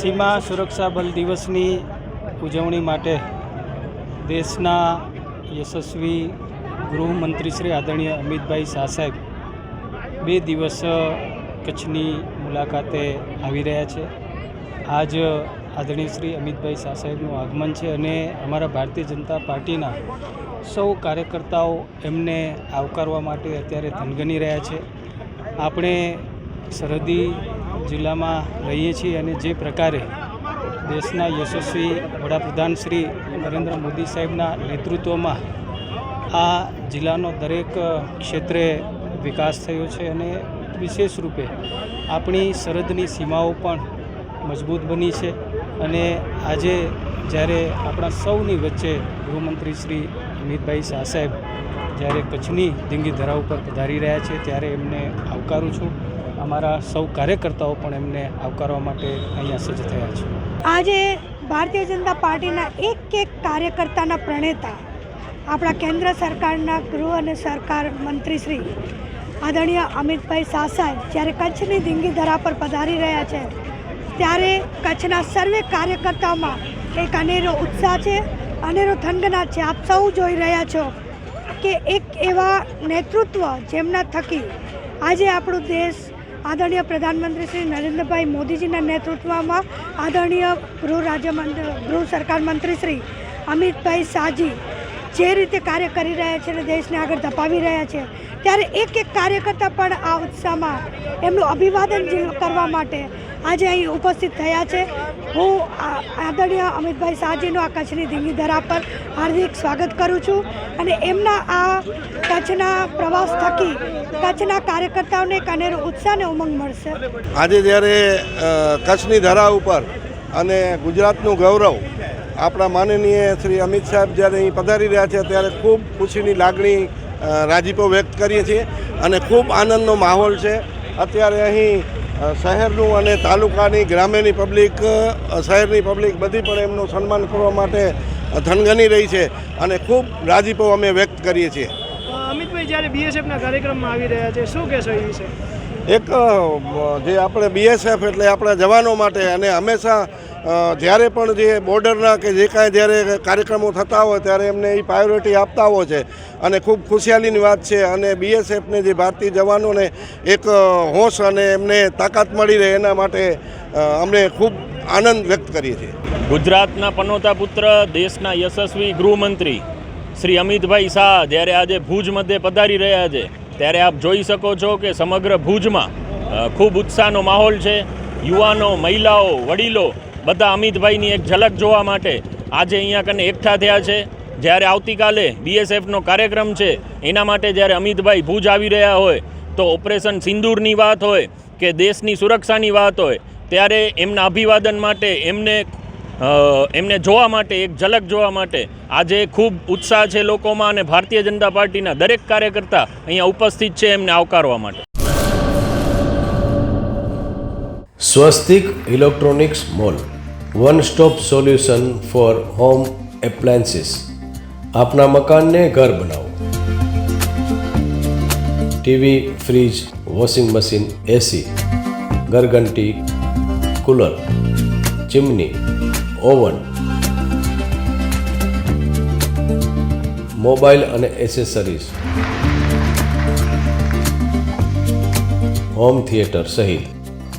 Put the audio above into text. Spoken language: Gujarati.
સીમા સુરક્ષા બલ દિવસની ઉજવણી માટે દેશના યશસ્વી ગૃહમંત્રી શ્રી આદરણીય અમિતભાઈ શાહ સાહેબ બે દિવસ કચ્છની મુલાકાતે આવી રહ્યા છે. આજ આદરણીય શ્રી અમિતભાઈ શાહ સાહેબનું આગમન છે અને અમારા ભારતીય જનતા પાર્ટીના સૌ કાર્યકર્તાઓ એમને આવકારવા માટે અત્યારે થનગની રહ્યા છે. આપણે સરહદી જિલ્લામાં રહીએ છીએ અને જે પ્રકારે દેશના યશસ્વી વડાપ્રધાન શ્રી નરેન્દ્ર મોદી સાહેબના નેતૃત્વમાં આ જિલ્લાનો દરેક ક્ષેત્રે વિકાસ થયો છે અને વિશેષ રૂપે આપણી સરહદની સીમાઓ પણ મજબૂત બની છે અને આજે જ્યારે આપણા સૌની વચ્ચે ગૃહમંત્રી શ્રી અમિતભાઈ શાહ સાહેબ જ્યારે કચ્છની દિંગી ધરા ઉપર પધારી રહ્યા છે ત્યારે એમને આવકારું છું. અમારા સૌ કાર્યકર્તાઓ પણ એમને આવકારવા માટે અહીંયા સજ્જ થયા છે. આજે ભારતીય જનતા પાર્ટીના એક એક કાર્યકર્તાના પ્રણેતા આપણા કેન્દ્ર સરકારના ગૃહ અને સરકાર મંત્રી શ્રી આદરણીય અમિતભાઈ શાહ જ્યારે કચ્છની ધીંગી ધરા પર પધારી રહ્યા છે, ત્યારે કચ્છના સર્વે કાર્યકર્તાઓમાં એક અનેરો ઉત્સાહ છે, અનેરો થનગનાટ છે. આપ સૌ જોઈ રહ્યા છો કે એક એવા નેતૃત્વ જેમના થકી આજે આપણો દેશ આદરણીય પ્રધાનમંત્રી શ્રી નરેન્દ્રભાઈ મોદીજીના નેતૃત્વમાં આદરણીય ગૃહ રાજ્યમંત્રી ગૃહ સરકાર મંત્રી શ્રી અમિતભાઈ શાહજી જે રીતે કાર્ય કરી રહ્યા છે અને દેશને આગળ ધપાવી રહ્યા છે ત્યારે એક એક કાર્યકર્તા પણ આ ઉત્સાહમાં એમનું અભિવાદન કરવા માટે આજે અહીં ઉપસ્થિત થયા છે. હું આદરણીય અમિતભાઈ શાહજીનું આ કચ્છની ધીમી ધરા પર હાર્દિક સ્વાગત કરું છું અને એમના આ કચ્છના પ્રવાસ થકી કચ્છના કાર્યકર્તાઓને એક અનેરો ઉત્સાહ ઉમંગ મળશે. આજે જ્યારે કચ્છની ધરા ઉપર અને ગુજરાતનું ગૌરવ આપણા માનનીય શ્રી અમિત સાહેબ જ્યારે અહીં પધારી રહ્યા છે, ત્યારે ખૂબ ખુશીની લાગણી રાજીપો વ્યક્ત કરીએ છીએ અને ખૂબ આનંદનો માહોલ છે. અત્યારે અહીં શહેરનું અને તાલુકાની ગ્રામ્યની પબ્લિક શહેરની પબ્લિક બધી પણ એમનું સન્માન કરવા માટે ધનગની રહી છે અને ખૂબ રાજીપો અમે વ્યક્ત કરીએ છીએ. અમિતભાઈ જ્યારે બીએસએફના કાર્યક્રમમાં આવી રહ્યા છે શું કહેશો એ વિશે? એક જે આપણે બીએસએફ એટલે આપણા જવાનો માટે અને હંમેશા જ્યારે પણ જે બોર્ડરના કે જે કાંઈ જ્યારે કાર્યક્રમો થતા હોય ત્યારે એમને એ પ્રાયોરિટી આપતા હોય છે. અને ખૂબ ખુશિયાલીની વાત છે. અને બીએસએફને જે ભારતીય જવાનોને એક હોશ અને એમને તાકાત મળી રહે એના માટે અમને ખૂબ આનંદ વ્યક્ત કરીએ છીએ. ગુજરાતના પનોતા પુત્ર, દેશના યશસ્વી ગૃહમંત્રી શ્રી અમિતભાઈ શાહ જ્યારે આજે ભુજ મધ્યે પધારી રહ્યા છે, ત્યારે આપ જોઈ શકો છો કે સમગ્ર ભુજમાં ખૂબ ઉત્સાહનો માહોલ છે. યુવાનો, મહિલાઓ, વડીલો બધા અમિતભાઈની એક ઝલક જોવા માટે આજે અહીંયા કને એકઠા થયા છે. જ્યારે આવતીકાલે બીએસએફનો કાર્યક્રમ છે, એના માટે જ્યારે અમિતભાઈ ભુજ આવી રહ્યા હોય, તો ઓપરેશન સિંદૂરની વાત હોય કે દેશની સુરક્ષાની વાત હોય, ત્યારે એમના અભિવાદન માટે એમને એમને જોવા માટે એક ઝલક જોવા માટે આજે ખૂબ ઉત્સાહ છે લોકોમાં અને ભારતીય જનતા પાર્ટીના દરેક કાર્યકર્તા અહીંયા ઉપસ્થિત છે એમને આવકારવા માટે. Swastik electronics mall. one stop solution for home appliances આપના મકાનને ઘર બનાવો TV fridge washing machine AC ઘરઘંટી cooler chimney oven mobile અને એસેસરીઝ હોમ થિયેટર સહિત